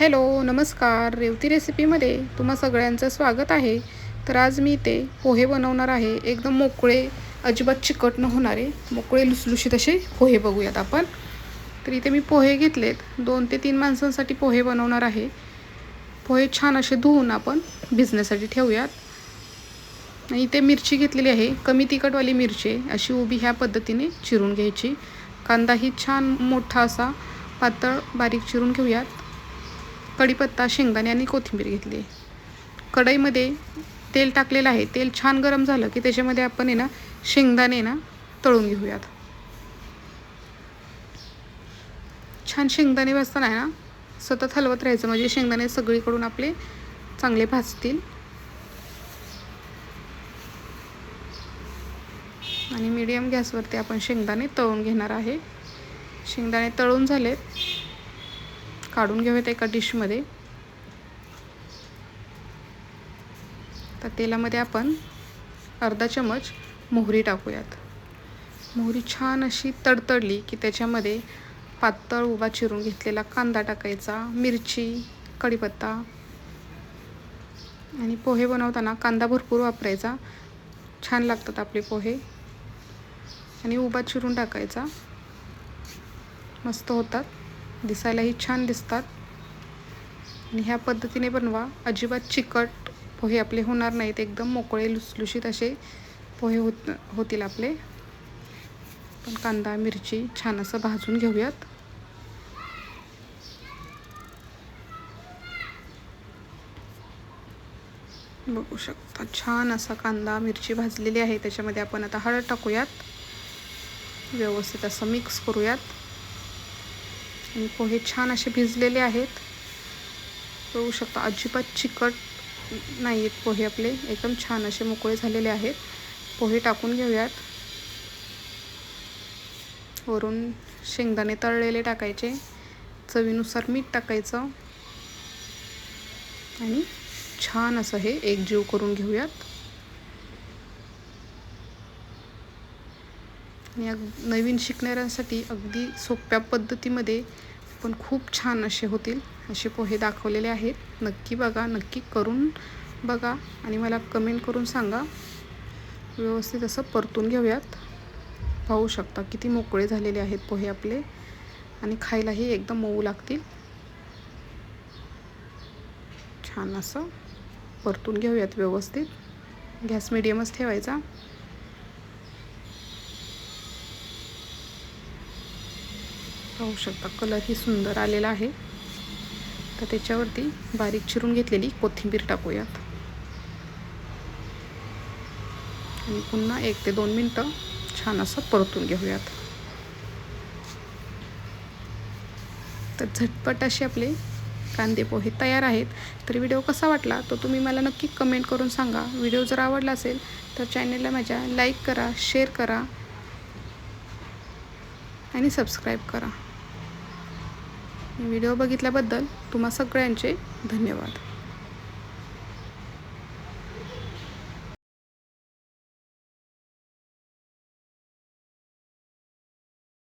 Hello नमस्कार. रेवती रेसिपीमध्ये तुम्हा सगळ्यांचं स्वागत आहे. तर आज मी ते पोहे बनवणार आहे. एकदम मोकळे अजिबात चिकट न होणारे मोकळे लुसलुशीत असे पोहे बघूयात आपण. तर इथे मी पोहे घेतलेत. दोन ते तीन माणसांसाठी पोहे बनवणार आहे. पोहे छान असे धुवून आपण भिजण्यासाठी ठेवूयात. आणि इथे मिरची घेतलेली आहे. कमी तिखटवाली मिरची अशी उभी ह्या पद्धतीने चिरून घ्यायची. कांदाही छान मोठा असा पातळ बारीक चिरून घेऊयात. कढीपत्ता शेंगदाणे आणि कोथिंबीर घेतली आहे. कढईमध्ये तेल टाकलेलं आहे. तेल छान गरम झालं की त्याच्यामध्ये आपण आहे ना शेंगदाणे ना तळून घेऊयात. छान शेंगदाणे भाजताना आहे ना सतत हलवत राहायचं. म्हणजे शेंगदाणे सगळीकडून आपले चांगले भाजतील. आणि मीडियम गॅसवरती आपण शेंगदाणे तळून घेणार आहे. शेंगदाणे तळून झालेत. काढून घेऊयात एका डिशमध्ये. तर तेलामध्ये आपण अर्धा चमच मोहरी टाकूयात. मोहरी छान अशी तडतडली की त्याच्यामध्ये पातळ उभा चिरून घेतलेला कांदा टाकायचा मिरची कढीपत्ता आणि पोहे बनवताना कांदा भरपूर वापरायचा. छान लागतात आपले पोहे. आणि उभा चिरून टाकायचा. मस्त होतात. दिसायलाही छान दिसतात. आणि ह्या पद्धतीने बनवा. अजिबात चिकट पोहे आपले होणार नाहीत. एकदम मोकळे लुसलुशीत असे पोहे होत होतील आपले. पण कांदा मिरची छान असं भाजून घेऊयात. बघू शकता छान असा कांदा मिरची भाजलेली आहे. त्याच्यामध्ये आपण आता हळद टाकूयात. व्यवस्थित असं मिक्स करूयात. आणि पोहे छान असे भिजलेले आहेत. बघू शकता अजिबात चिकट नाही आहेत पोहे आपले. एकदम छान असे मोकळे झालेले आहेत. पोहे टाकून घेऊयात. वरून शेंगदाणे तळलेले टाकायचे. चवीनुसार मीठ टाकायचं. आणि छान असं हे एकजीव करून घेऊयात. आणि अग नवीन शिकणाऱ्यांसाठी अगदी सोप्या पद्धतीमध्ये पण खूप छान असे होतील. असे पोहे दाखवलेले आहेत. नक्की बघा नक्की करून बघा आणि मला कमेंट करून सांगा. व्यवस्थित असं परतून घेऊयात. पाहू शकता किती मोकळे झालेले आहेत पोहे आपले. आणि खायलाही एकदम मऊ लागतील. छान असं परतून घेऊयात व्यवस्थित. गॅस मिडियमच ठेवायचा. पाहू शकता. कलरही सुंदर आलेला आहे. तर त्याच्यावरती बारीक चिरून घेतलेली कोथिंबीर टाकूयात. आणि पुन्हा एक ते दोन मिनटं छान असं परतून घेऊयात. तर झटपट असे आपले कांदे पोहे तयार आहेत. तर व्हिडिओ कसा वाटला तो तुम्ही मला नक्की कमेंट करून सांगा. व्हिडिओ जर आवडला असेल तर चॅनलला माझ्या लाईक करा शेअर करा आणि सबस्क्राईब करा. व्हिडिओ बघितल्याबद्दल तुम्हा सगळ्यांचे धन्यवाद.